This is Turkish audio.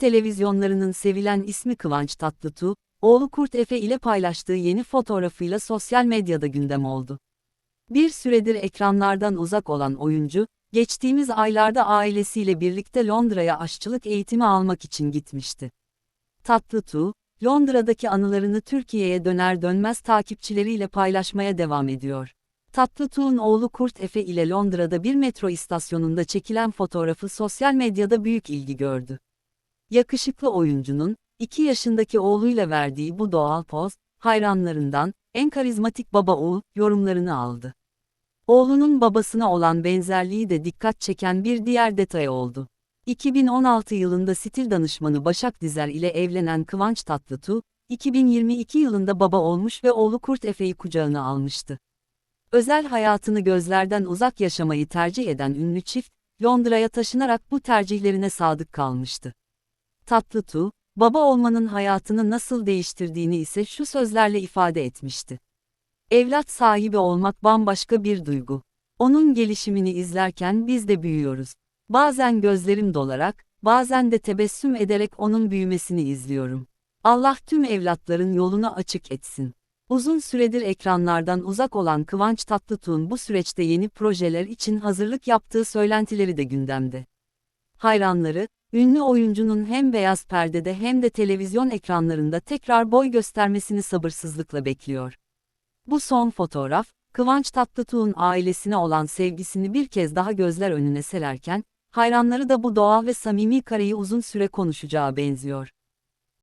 televizyonlarının sevilen ismi Kıvanç Tatlıtuğ, oğlu Kurt Efe ile paylaştığı yeni fotoğrafıyla sosyal medyada gündem oldu. Bir süredir ekranlardan uzak olan oyuncu, geçtiğimiz aylarda ailesiyle birlikte Londra'ya aşçılık eğitimi almak için gitmişti. Tatlıtuğ, Londra'daki anılarını Türkiye'ye döner dönmez takipçileriyle paylaşmaya devam ediyor. Tatlıtuğ'un oğlu Kurt Efe ile Londra'da bir metro istasyonunda çekilen fotoğrafı sosyal medyada büyük ilgi gördü. Yakışıklı oyuncunun, 2 yaşındaki oğluyla verdiği bu doğal poz, hayranlarından, en karizmatik baba oğul, yorumlarını aldı. Oğlunun babasına olan benzerliği de dikkat çeken bir diğer detay oldu. 2016 yılında stil danışmanı Başak Dizer ile evlenen Kıvanç Tatlıtuğ, 2022 yılında baba olmuş ve oğlu Kurt Efe'yi kucağına almıştı. Özel hayatını gözlerden uzak yaşamayı tercih eden ünlü çift, Londra'ya taşınarak bu tercihlerine sadık kalmıştı. Tatlıtuğ, baba olmanın hayatını nasıl değiştirdiğini ise şu sözlerle ifade etmişti. Evlat sahibi olmak bambaşka bir duygu. Onun gelişimini izlerken biz de büyüyoruz. Bazen gözlerim dolarak, bazen de tebessüm ederek onun büyümesini izliyorum. Allah tüm evlatların yolunu açık etsin. Uzun süredir ekranlardan uzak olan Kıvanç Tatlıtuğ'un bu süreçte yeni projeler için hazırlık yaptığı söylentileri de gündemde. Hayranları, ünlü oyuncunun hem beyaz perdede hem de televizyon ekranlarında tekrar boy göstermesini sabırsızlıkla bekliyor. Bu son fotoğraf, Kıvanç Tatlıtuğ'un ailesine olan sevgisini bir kez daha gözler önüne sererken, hayranları da bu doğal ve samimi kareyi uzun süre konuşacağı benziyor.